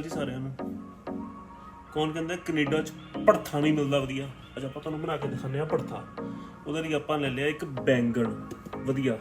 ਅਕਾਲ ਜੀ ਸਾਰਿਆਂ ਨੂੰ। ਕੌਣ ਕਹਿੰਦਾ ਕੈਨੇਡਾ ਚ ਭੜਥਾ ਨਹੀਂ ਮਿਲਦਾ ਵਧੀਆ? ਅੱਜ ਆਪਾਂ ਤੁਹਾਨੂੰ ਬਣਾ ਕੇ ਦਿਖਾਉਂਦੇ ਆ ਭੜਥਾ। ਉਹਦੇ ਲਈ ਆਪਾਂ ਲੈ ਲਿਆ ਇੱਕ ਬੈਂਗਣ। ਵਧੀਆ।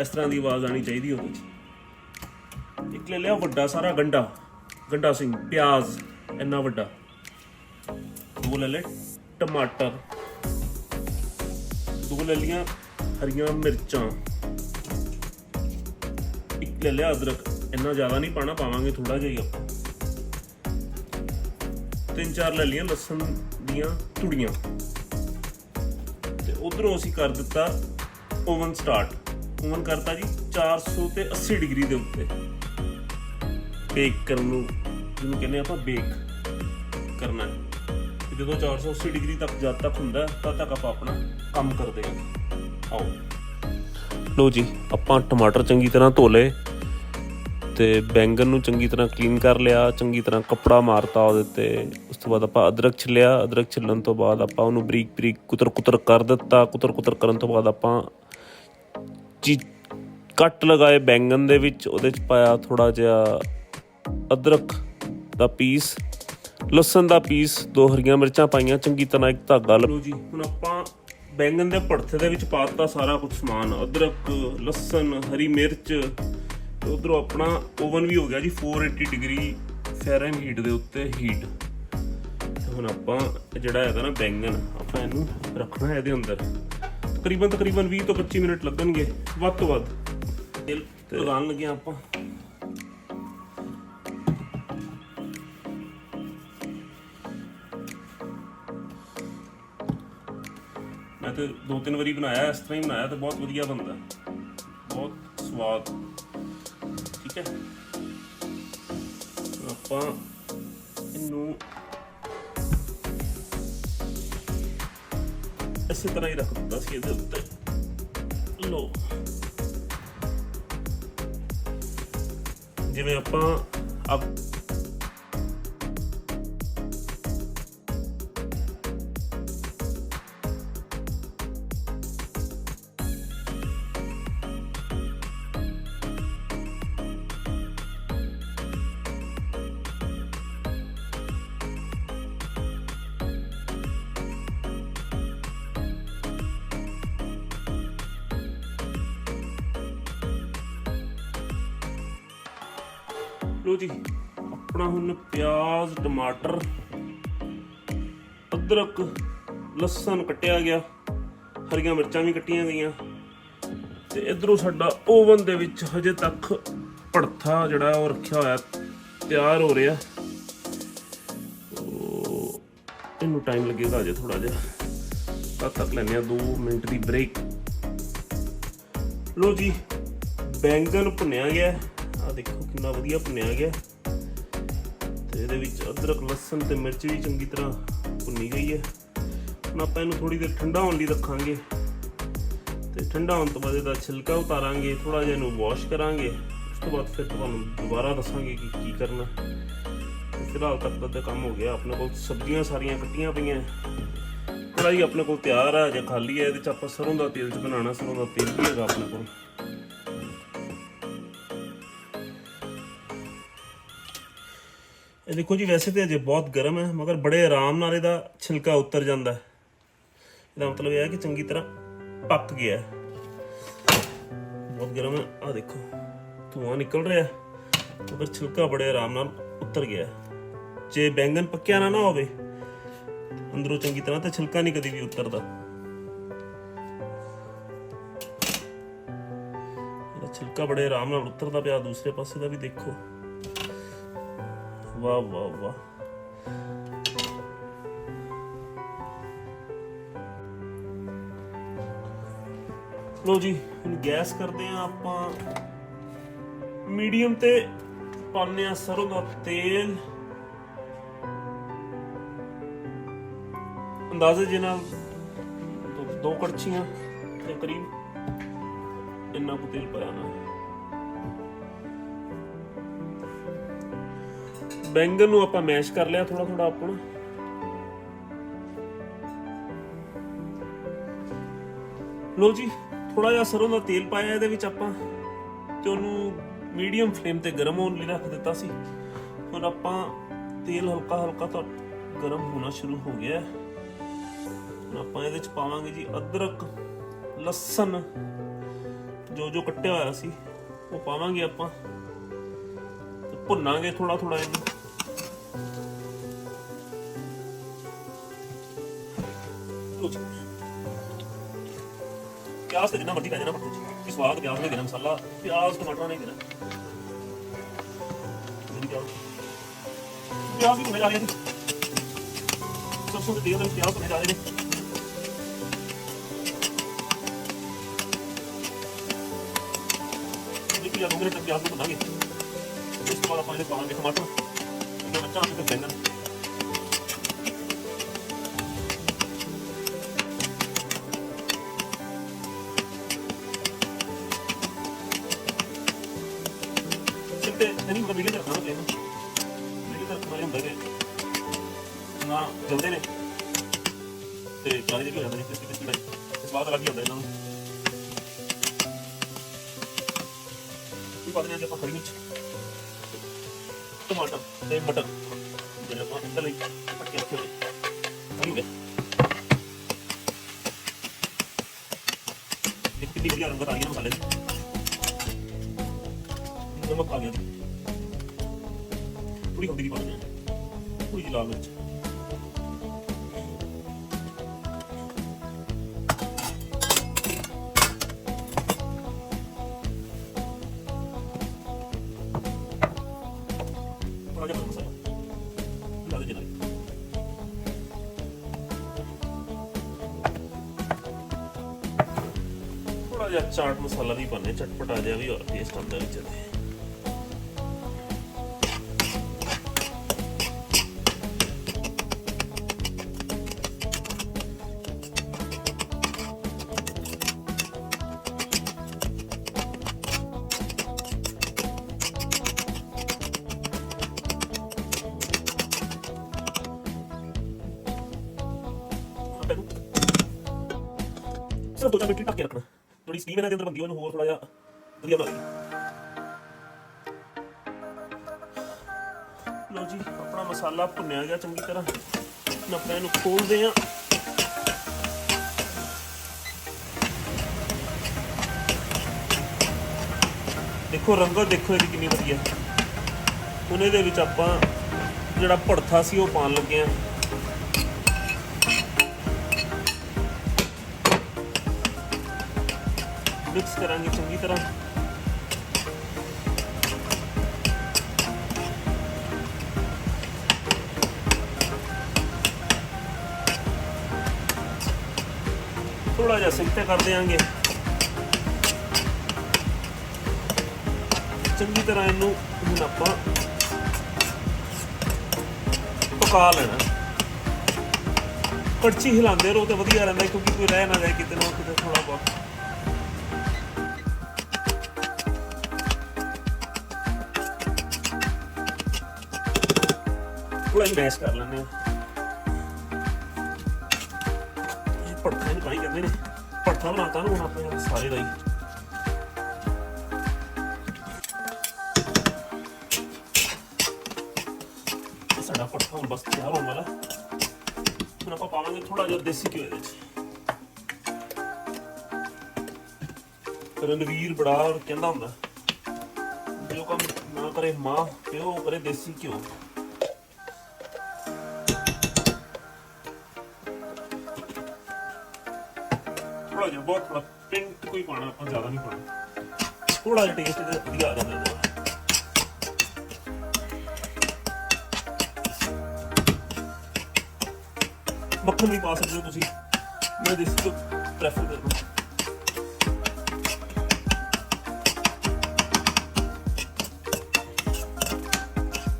ਇਸ ਤਰ੍ਹਾਂ ਦੀ ਆਵਾਜ਼ ਆਣੀ ਚਾਹੀਦੀ ਉਹਦੇ ਚ। ਇੱਕ ਲੈ ਲਿਆ ਵੱਡਾ ਸਾਰਾ ਗੰਡਾ। ਗੰਡਾ ਸਿੰਘ, ਪਿਆਜ਼, ਇੰਨਾ ਵੱਡਾ। ਦੋ ਲੈ ਲੈ ਟਮਾਟਰ। ਦੋ ਲੈ ਲੀਆਂ ਹਰੀਆਂ ਮਿਰਚਾਂ। ਇੱਕ ਲੈ ਲਿਆ ਅਦਰਕ। ਇੰਨਾ ਜ਼ਿਆਦਾ ਨਹੀਂ ਪਾਣਾ ਪਾਵਾਂਗੇ ਥੋੜਾ ਜਿਹਾ ਹੀ ਆਪਾਂ। ਤਿੰਨ ਚਾਰ ਲੈ ਲਈਆਂ ਲਸਣ ਦੀਆਂ ਤੁੜੀਆਂ ਤੇ ਉਧਰੋਂ ਅਸੀਂ ਕਰ ਦਿੱਤਾ ਓਵਨ ਸਟਾਰਟ। ਓਵਨ ਕਰਤਾ ਜੀ 400 ਤੇ 80 ਡਿਗਰੀ ਦੇ ਉੱਤੇ। ਬੇਕ ਕਰਨ ਨੂੰ, ਜਿਹਨੂੰ ਕਹਿੰਦੇ ਆਪਾਂ ਬੇਕ ਕਰਨਾ ਹੈ। ਤੇ ਜਦੋਂ 480 ਡਿਗਰੀ ਤੱਕ ਜਦ ਤੱਕ ਹੁੰਦਾ, ਤਦ ਤੱਕ ਆਪਾਂ ਆਪਣਾ ਕੰਮ ਕਰਦੇ ਹਾਂ। ਆਓ। ਲੋ ਜੀ, ਆਪਾਂ ਟਮਾਟਰ ਚੰਗੀ ਤਰ੍ਹਾਂ ਧੋ ਲਏ। ਤੇ ਬੈਂਗਨ ਨੂੰ ਚੰਗੀ ਤਰ੍ਹਾਂ ਕਲੀਨ ਕਰ ਲਿਆ, ਚੰਗੀ ਤਰ੍ਹਾਂ ਕੱਪੜਾ ਮਾਰਤਾ ਉਹਦੇ ਤੇ। ਉਸ ਤੋਂ ਬਾਅਦ ਆਪਾਂ ਅਦਰਕ ਛਿੱਲਿਆ, ਅਦਰਕ ਛਿੱਲਣ ਤੋਂ ਬਾਅਦ ਆਪਾਂ ਉਹਨੂੰ ਬਰੀਕ ਬਰੀਕ ਕੁਤਰ ਕੁਤਰ ਕਰ ਦਿੱਤਾ। ਕੁਤਰ ਕੁਤਰ ਕਰਨ ਤੋਂ ਬਾਅਦ ਆਪਾਂ ਚੀ ਕੱਟ ਲਗਾਏ ਬੈਂਗਨ ਦੇ ਵਿੱਚ, ਉਹਦੇ ਚ ਪਾਇਆ ਥੋੜਾ ਜਿਹਾ ਅਦਰਕ ਦਾ ਪੀਸ ਲਸਣ ਦਾ ਪੀਸ ਦੋ ਹਰੀਆਂ ਮਿਰਚਾਂ ਪਾਈਆਂ, ਚੰਗੀ ਤਰ੍ਹਾਂ ਇੱਕ ਧਾਗਾ ਲੋ ਜੀ, ਹੁਣ ਆਪਾਂ ਬੈਂਗਨ ਦੇ ਭੜਥੇ ਦੇ ਵਿੱਚ ਪਾਤਾ ਸਾਰਾ ਕੁਝ ਸਮਾਨ। ਅਦਰਕ, ਲਸਣ, ਹਰੀ ਮਿਰਚ ਤੇ ਉਧਰੋਂ ਆਪਣਾ ਓਵਨ ਵੀ ਹੋ ਗਿਆ ਜੀ 480 ਡਿਗਰੀ ਫੈਰਨਹੀਟ ਦੇ ਉੱਤੇ ਹੀਟ ਹੁਣ ਆਪਾਂ ਜਿਹੜਾ ਹੈਗਾ ਨਾ ਬੈਂਗਨ ਆਪਾਂ ਇਹਨੂੰ ਰੱਖਣਾ ਹੈ ਇਹਦੇ ਅੰਦਰ। ਤਕਰੀਬਨ ਤਕਰੀਬਨ 20 ਤੋਂ 25 ਮਿੰਟ ਲੱਗਣਗੇ ਵੱਧ ਤੋਂ ਵੱਧ। ਤੇਲ ਲਗਾਉਣ ਲੱਗੇ ਆਪਾਂ। ਮੈਂ ਤੇ ਦੋ ਤਿੰਨ ਵਾਰੀ ਬਣਾਇਆ ਇਸ ਤਰ੍ਹਾਂ ਹੀ ਬਣਾਇਆ ਤੇ ਬਹੁਤ ਵਧੀਆ ਬਣਦਾ। ਬਹੁਤ ਸਵਾਦ। ਠੀਕ ਹੈ। ਆਪਾਂ ਇਹਨੂੰ ਇਸੇ ਤਰ੍ਹਾਂ ਹੀ ਰੱਖ ਦਿੱਤਾ ਸੀ ਇਹਦੇ ਉੱਤੇ। ਲੋ ਜਿਵੇਂ ਆਪਾਂ ਅਬ ਲੋ ਜੀ, ਆਪਣਾ ਹੁਣ ਪਿਆਜ਼, ਟਮਾਟਰ, ਅਦਰਕ, ਲਸਣ ਕੱਟਿਆ ਗਿਆ, ਹਰੀਆਂ ਮਿਰਚਾਂ ਵੀ ਕੱਟੀਆਂ ਗਈਆਂ ਤੇ ਇਧਰੋਂ ਸਾਡਾ ਓਵਨ ਦੇ ਵਿੱਚ ਹਜੇ ਤੱਕ ਭੜਥਾ ਜਿਹੜਾ ਉਹ ਰੱਖਿਆ ਹੋਇਆ, ਤਿਆਰ ਹੋ ਰਿਹਾ। ਉਹ ਇਹਨੂੰ ਟਾਈਮ ਲੱਗੇਗਾ ਅਜੇ ਥੋੜਾ ਜਿਹਾ। ਤਦ ਤੱਕ ਲੈਣੇ ਆ 2 ਮਿੰਟ ਦੀ ਬ੍ਰੇਕ ਲੋ ਜੀ ਬੈਂਗਨ ਭੁੰਨਿਆ ਗਿਆ। ਆ ਦੇਖੋ ਕਿੰਨਾ ਵਧੀਆ ਭੁੰਨਿਆ ਗਿਆ। ਤੇ ਇਹਦੇ ਵਿੱਚ ਅਦਰਕ, ਲਸਣ ਤੇ ਮਿਰਚ ਵੀ ਚੰਗੀ ਤਰ੍ਹਾਂ ਭੁੰਨੀ ਗਈ ਹੈ। ਹੁਣ ਆਪਾਂ ਇਹਨੂੰ ਥੋੜੀ ਦੇਰ ਠੰਡਾ ਹੋਣ ਲਈ ਰੱਖਾਂਗੇ। ਤੇ ਠੰਡਾ ਹੋਣ ਤੋਂ ਬਾਅਦ ਇਹਦਾ ਛਿਲਕਾ ਉਤਾਰਾਂਗੇ ਥੋੜਾ ਜਿਹਾ ਇਹਨੂੰ ਵਾਸ਼ ਕਰਾਂਗੇ। ਉਸ ਤੋਂ ਬਾਅਦ ਫਿਰ ਤੁਹਾਨੂੰ ਦੁਬਾਰਾ ਦੱਸਾਂਗੇ ਕਿ ਕੀ ਕਰਨਾ। ਫਿਲਹਾਲ ਤੱਕ ਤਾਂ ਤੇ ਕੰਮ ਹੋ ਗਿਆ। ਆਪਣੇ ਕੋਲ ਸਬਜ਼ੀਆਂ ਸਾਰੀਆਂ ਕੱਟੀਆਂ ਪਈਆਂ। ਕੜਾਈ ਆਪਣੇ ਕੋਲ ਤਿਆਰ ਆ, ਜਾਂ ਖਾਲੀ ਹੈ, ਇਹਦੇ ਚ ਆਪਾਂ ਸਰੋਂ ਦਾ ਤੇਲ ਚ ਬਣਾਉਣਾ, ਸਰੋਂ ਦਾ ਤੇਲ ਵੀ ਹੈਗਾ ਆਪਣੇ ਕੋਲ। ਇਹ ਦੇਖੋ ਜੀ, ਵੈਸੇ ਤੇ ਅਜੇ ਬਹੁਤ ਗਰਮ ਹੈ, ਮਗਰ ਬੜੇ ਆਰਾਮ ਨਾਲ ਇਹਦਾ ਛਿਲਕਾ ਉਤਰ ਜਾਂਦਾ ਹੈ। ਇਹਦਾ ਮਤਲਬ ਇਹ ਹੈ ਕਿ ਚੰਗੀ ਤਰ੍ਹਾਂ ਪੱਕ ਗਿਆ ਹੈ। ਬਹੁਤ ਗਰਮ ਹੈ। ਆ ਦੇਖੋ, ਧੂਆਂ ਨਿਕਲ ਰਿਹਾ ਮਗਰ ਛਿਲਕਾ ਬੜੇ ਆਰਾਮ ਨਾਲ ਉਤਰ ਗਿਆ ਜੇ ਬੈਂਗਨ ਪੱਕਿਆ ਨਾ ਨਾ ਹੋਵੇ, ਅੰਦਰੋਂ ਚੰਗੀ ਤਰ੍ਹਾਂ ਤਾਂ ਛਿਲਕਾ ਨਹੀਂ ਕਦੀ ਵੀ ਉਤਰਦਾ। ਇਹਦਾ ਛਿਲਕਾ ਬੜੇ ਆਰਾਮ ਨਾਲ ਉਤਰਦਾ ਪਿਆ। ਦੂਸਰੇ ਪਾਸੇ ਦਾ ਵੀ ਦੇਖੋ। ਵਾਹ ਵਾਹ ਵਾਹ। ਲੋ ਜੀ, ਹੁਣ ਗੈਸ ਕਰਦੇ ਆ ਆਪਾਂ। ਮੀਡੀਅਮ ਤੇ ਪਾਉਂਦੇ ਆ ਸਰੋਂ ਦਾ ਤੇਲ। ਅੰਦਾਜ਼ੇ ਦੇ ਨਾਲ ਦੋ- ਕੜਛੀਆਂ ਤੇ ਕਰੀਬ ਇੰਨਾ ਕੁ ਤੇਲ ਪਾਇਆ ਨਾ ਬੈਂਗਨ ਨੂੰ ਆਪਾਂ ਮੈਸ਼ ਕਰ ਲਿਆ ਥੋੜਾ ਥੋੜਾ ਆਪਣਾ ਲੋ ਜੀ ਥੋੜਾ ਜਿਹਾ ਸਰੋਂ ਦਾ ਤੇਲ ਪਾਇਆ ਇਹਦੇ ਵਿੱਚ ਆਪਾਂ ਤੇ ਉਹਨੂੰ ਮੀਡੀਅਮ ਫਲੇਮ ਤੇ ਗਰਮ ਹੋਣ ਲਈ ਰੱਖ ਦਿੱਤਾ ਸੀ। ਹੁਣ ਆਪਾਂ ਤੇਲ ਹਲਕਾ ਹਲਕਾ ਤਾਂ ਗਰਮ ਹੋਣਾ ਸ਼ੁਰੂ ਹੋ ਗਿਆ ਹੁਣ ਆਪਾਂ ਇਹਦੇ ਚ ਪਾਵਾਂਗੇ ਜੀ ਅਦਰਕ, ਲਸਣ, ਜੋ ਜੋ ਕੱਟਿਆ ਹੋਇਆ ਸੀ, ਉਹ ਪਾਵਾਂਗੇ ਆਪਾਂ ਭੁੰਨਾਂਗੇ ਥੋੜਾ ਥੋੜਾ ਇਹਨੂੰ। ਪਿਆਜ਼ ਤੇ ਜਿੰਨਾ ਮਰਜ਼ੀ ਪੈ ਜਾਣਾ ਪੱਤੇ ਚ ਕਿ ਸਵਾਦ ਪਿਆਜ਼ ਨੇ ਦੇਣਾ ਮਸਾਲਾ ਪਿਆਜ਼ ਟਮਾਟਰ ਨਹੀਂ ਦੇਣਾ ਜਿਹੜੀ ਪਿਆਜ਼ ਪਿਆਜ਼ ਵੀ ਭੁੰਨੇ ਜਾ ਰਹੇ ਨੇ ਸਰਸੋਂ ਦੇ ਤੇਲ ਦੇ ਵਿੱਚ ਪਿਆਜ਼ ਭੁੰਨੇ ਜਾ ਰਹੇ ਨੇ ਇੱਕ ਜਾਂ ਦੋ ਮਿੰਟ ਤੱਕ ਪਿਆਜ਼ ਨੂੰ ਨਹੀਂ ਮਤਲਬ ਰੱਖਣਾ ਤੇ ਵੀਡੀਓ ਤਾਂ ਰੱਖਣਾ ਹੁੰਦਾ ਕਿ ਨਾ ਜਲਦੇ ਨੇ। ਤੇ ਕਾਲੇ ਜਿਹੇ ਹੋ ਜਾਂਦੇ ਨੇ ਕਿਸ ਕਿਸ ਦਾ ਸਵਾਦ ਅਲੱਗ ਹੀ ਹੁੰਦਾ ਇਹਨਾਂ ਨੂੰ। ਕੀ ਪਾਉਂਦੇ ਨੇ ਆਪਾਂ ਹਰੀ ਮਿਰਚ? ਟਮਾਟਰ ਤੇ ਮਟਰ। ਜਿਹੜੇ ਆਪਾਂ ਅੰਦਰ ਲਈ ਪੱਕੇ ਰੱਖੇ ਹੋਏ। ਠੀਕ ਹੈ। ਇੱਕ ਕਿੰਨੀ ਵਧੀਆ ਰੰਗਤ ਆ ਗਈ ਨਾ ਮਸਾਲੇ ਦੀ। ਨਮਕ ਆ ਗਿਆ। ਥੋੜੀ ਹਲਦੀ ਦੀ ਪਾ ਦਿੰਦੇ ਲਾਲ ਮਿਰਚ ਮਸਾਲਾ ਲਾ ਥੋੜਾ ਜਿਹਾ ਚਾਟ ਮਸਾਲਾ ਵੀ ਪਾਣੇ ਚਟਪਟਾ ਜਿਹਾ ਵੀ ਹੋਰ ਟੇਸਟ ਆਉਂਦਾ ਵਿੱਚ ਇਹਦੇ। ਦੋ ਚਾਰ ਮਿੰਟ ਢੱਕ ਕੇ ਰੱਖਣਾ। ਥੋੜੀ ਸਟੀਮ ਇਹਨਾਂ ਦੇ ਅੰਦਰ ਬੰਦੀ ਉਹਨੂੰ ਹੋਰ ਥੋੜਾ ਜਿਹਾ ਵਧੀਆ ਬਣਾਈ ਲਓ ਜੀ, ਆਪਣਾ ਮਸਾਲਾ ਭੁੰਨਿਆ ਗਿਆ ਚੰਗੀ ਤਰ੍ਹਾਂ। ਹੁਣ ਆਪਾਂ ਇਹਨੂੰ ਖੋਲਦੇ ਆਂ ਦੇਖੋ ਰੰਗਤ ਦੇਖੋ ਇਹਦੀ ਕਿੰਨੀ ਵਧੀਆ। ਉਹਨੇ ਦੇ ਵਿੱਚ ਆਪਾਂ ਜਿਹੜਾ ਭੜਥਾ ਸੀ, ਉਹ ਪਾਉਣ ਲੱਗੇ ਆਂ ਮਿਕਸ ਕਰਾਂਗੇ ਚੰਗੀ ਤਰ੍ਹਾਂ ਥੋੜਾ ਜਿਹਾ ਸਿੱਕ ਤੇ ਕਰ ਦਿਆਂਗੇ ਚੰਗੀ ਤਰ੍ਹਾਂ ਇਹਨੂੰ ਹੁਣ ਆਪਾਂ ਪਕਾ ਲੈਣਾ ਕੜਛੀ ਹਿਲਾਉਂਦੇ ਰਹੋ ਤੇ ਵਧੀਆ ਰਹਿੰਦਾ ਕਿਉਂਕਿ ਕੋਈ ਰਹਿ ਨਾ ਜਾਏ ਕਿਤੇ ਨਾ ਕਿਤੇ ਥੋੜਾ ਬਹੁਤ। ਥੋੜਾ ਜਿਹਾ ਮੈਸ਼ ਕਰ ਲੈਂਦੇ ਹਾਂ ਇਹ ਭੜਥਾ ਨੂੰ ਕਾਈ ਕਹਿੰਦੇ ਨੇ। ਭੜਥਾ ਬਣਾਤਾ ਨੂੰ ਹੁਣ ਆਪਣੇ ਸਾਰੇ ਦਾ ਹੀ ਸਾਡਾ ਭੜਥਾ ਹੁਣ ਬਸ ਤਿਆਰ ਹੋਣ ਵਾਲਾ। ਹੁਣ ਆਪਾਂ ਪਾਵਾਂਗੇ ਥੋੜਾ ਜਿਹਾ ਦੇਸੀ ਘਿਓ ਇਹਦੇ ਵਿੱਚ। ਰਣਵੀਰ ਬੜਾ ਕਹਿੰਦਾ ਹੁੰਦਾ, ਜੋ ਕੰਮ ਨਾ ਕਰੇ ਮਾਂ, ਪਿਓ ਕਰੇ ਦੇਸੀ ਘਿਓ। ਥੋੜਾ ਬਹੁਤ ਥੋੜਾ ਪਿੰਕ ਕੋਈ ਪਾਣਾ ਆਪਾਂ ਜ਼ਿਆਦਾ ਨਹੀਂ ਪਾਣਾ ਥੋੜਾ ਜਿਹਾ ਟੇਸਟ ਇਹਦਾ ਵਧੀਆ ਆ ਜਾਂਦਾ। ਇਹਦਾ ਮੱਖਣ ਵੀ ਪਾ ਸਕਦੇ ਹੋ ਤੁਸੀਂ। ਮੈਂ ਦੇਸੀ ਤੋਂ ਪ੍ਰੈਫਰ ਕਰਦਾ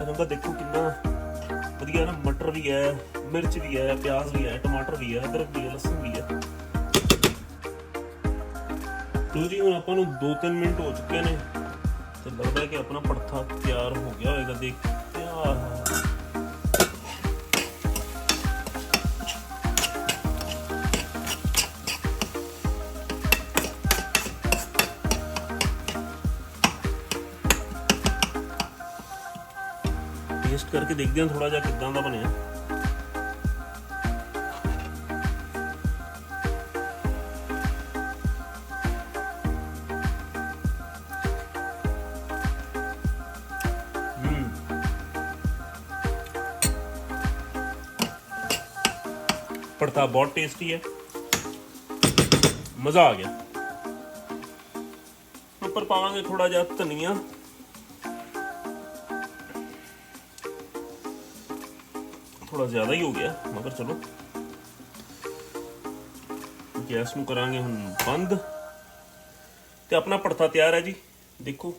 ਰੰਗਾ ਦੇਖੋ ਕਿੰਨਾ ਵਧੀਆ ਨਾ ਮਟਰ ਵੀ ਹੈ, ਮਿਰਚ ਵੀ ਹੈ, ਪਿਆਜ਼ ਵੀ ਹੈ, ਟਮਾਟਰ ਵੀ ਹੈ, ਅਦਰਕ ਵੀ ਹੈ, ਲਸਣ ਵੀ ਹੈ। ਲੋ ਜੀ, ਹੁਣ ਆਪਾਂ ਨੂੰ 2-3 ਮਿੰਟ ਹੋ ਚੁੱਕੇ ਨੇ ਤੇ ਲੱਗਦਾ ਕਿ ਆਪਣਾ ਪੜਥਾ ਤਿਆਰ ਹੋ ਗਿਆ ਹੋਵੇਗਾ ਦੇਖ ਟੇਸਟ ਕਰਕੇ ਦੇਖਦੇ ਹਾਂ ਥੋੜਾ ਜਿਹਾ ਕਿਦਾਂ ਦਾ ਬਣਿਆ। ਪੜਤਾ ਬਹੁਤ ਟੇਸਟੀ ਹੈ ਮਜ਼ਾ ਆ ਗਿਆ ਉੱਪਰ ਪਾਵਾਂਗੇ ਥੋੜਾ ਜਿਹਾ ਧਨੀਆ ਥੋੜਾ ਜ਼ਿਆਦਾ ਹੀ ਹੋ ਗਿਆ ਮਗਰ ਚਲੋ ਗੈਸ ਨੂੰ ਕਰਾਂਗੇ ਹੁਣ ਬੰਦ ਤੇ ਆਪਣਾ ਪੜਤਾ ਤਿਆਰ ਹੈ ਜੀ ਦੇਖੋ